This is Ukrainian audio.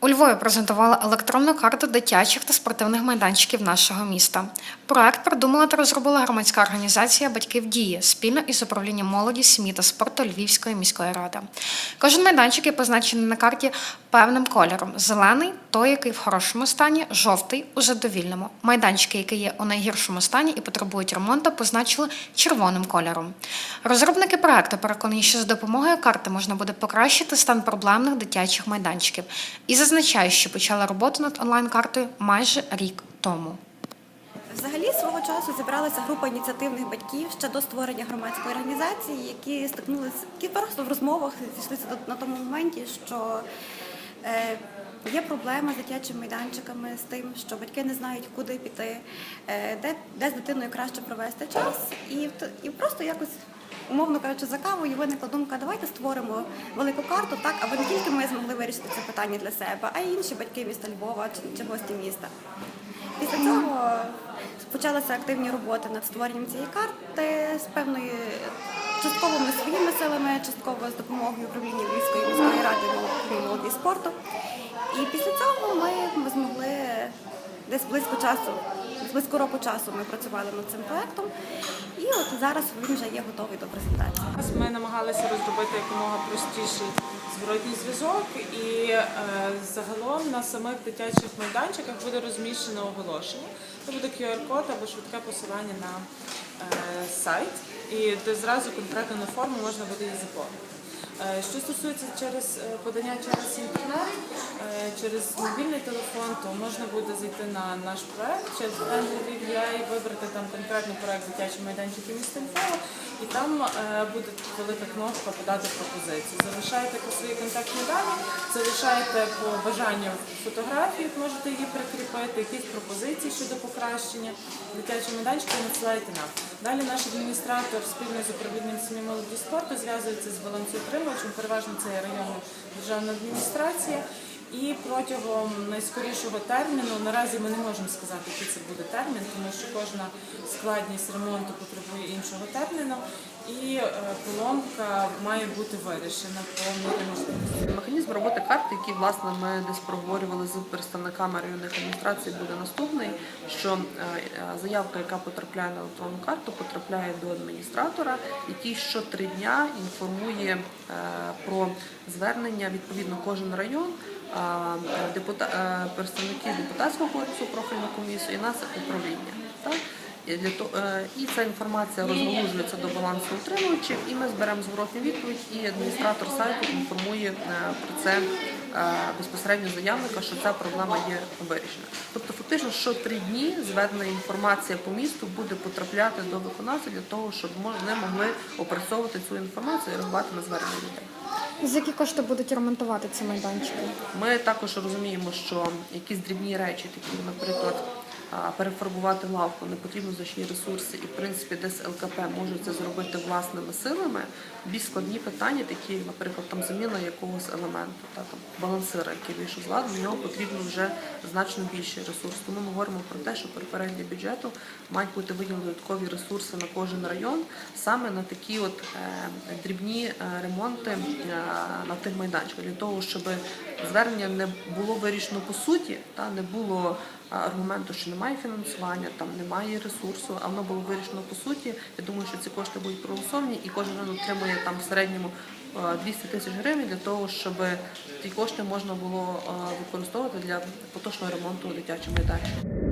У Львові презентували електронну карту дитячих та спортивних майданчиків нашого міста. Проект придумала та розробила громадська організація Батьків дії спільно із управлінням молоді, сім'ї та спорту Львівської міської ради. Кожен майданчик є позначений на карті певним кольором: зелений той, який в хорошому стані, жовтий у задовільному. Майданчики, які є у найгіршому стані і потребують ремонту, позначили червоним кольором. Розробники проекту переконані, що за допомогою карти можна буде покращити стан проблемних дитячих майданчиків і зазначають, що почали роботу над онлайн-картою майже рік тому. Взагалі свого часу зібралася група ініціативних батьків ще до створення громадської організації, які стикнулися, які просто в розмовах зійшлися на тому моменті, що е, є проблема з дитячими майданчиками, з тим, що батьки не знають, куди піти, е, де, де з дитиною краще провести час, і, і просто якось. Умовно кажучи, за кавою виникла думка, давайте створимо велику карту, так, аби не тільки ми змогли вирішити це питання для себе, а й інші батьки міста Львова чи, чи гості міста. Після цього почалися активні роботи над створенням цієї карти з певною частково ми своїми силами, частково з допомогою управління Львівської міської ради молоді- спорту. І після цього ми, змогли десь близько часу, близько року часу ми працювали над цим проектом. І от зараз він вже є готовий до презентації. Ми намагалися розробити якомога простіший зворотній зв'язок, і е, загалом на самих дитячих майданчиках буде розміщено оголошення. Це буде QR-код або швидке посилання на е, сайт, і де зразу конкретно на форму можна буде її заповнити. Е, Що стосується через е, подання через інтернет, через мобільний телефон, то можна буде зайти на наш проект через Львів.ua і вибрати там конкретний проект дитячі майданчики міста Львова, і там е, буде велика кнопка подати пропозицію. Залишаєте свої контактні дані, залишаєте по бажанню фотографії, можете її прикріпити, якісь пропозиції щодо покращення дитячого майданчика надсилаєте нам. Далі наш адміністратор спільно з управлінням сім'ї молоді спорту зв'язується з балансоутримувачем, переважно це районна державна адміністрація. І протягом найскорішого терміну, наразі ми не можемо сказати, який це буде термін, тому що кожна складність ремонту потребує іншого терміну, і е, поломка має бути вирішена по мірі. Механізм роботи карти, який власне ми десь проговорювали з представниками районних адміністрацій, буде наступний: що е, е, заявка, яка потрапляє на електронну карту, потрапляє до адміністратора, який щотри дня інформує про звернення відповідно кожен район. Депута... е, представники депутатського корпусу профільну комісію і нас управління. Так? І, для того, е, і ця інформація розгалужується до балансу утримувачів, і ми зберемо зворотну відповідь, і адміністратор сайту інформує е, про це е, безпосередньо заявника, що ця проблема є вирішена. Тобто, фактично, що три дні зведена інформація по місту буде потрапляти до виконавця для того, щоб вони могли опрацьовувати цю інформацію і реагувати на звернення людей. За які кошти будуть ремонтувати ці майданчики? Ми також розуміємо, що якісь дрібні речі, такі, наприклад, перефарбувати лавку, не потрібно значні ресурси, і в принципі десь ЛКП можуть це зробити власними силами. Більш складні питання, такі, наприклад, там заміна якогось елементу, та там балансира, який вийшов з ладу, в нього потрібно вже значно більший ресурс. Тому ми говоримо про те, що при перегляді бюджету мають бути виділені додаткові ресурси на кожен район, саме на такі от е, дрібні е, ремонти е, на тих майданчиках, для того, щоб звернення не було вирішено по суті, та не було аргументу, що немає фінансування, там немає ресурсу, а воно було вирішено по суті. Я думаю, що ці кошти будуть проголосовані, і кожен отримує там в середньому е, 200 тисяч гривень для того, щоб ті кошти можна було е, використовувати для поточного ремонту дитячого майданчиків.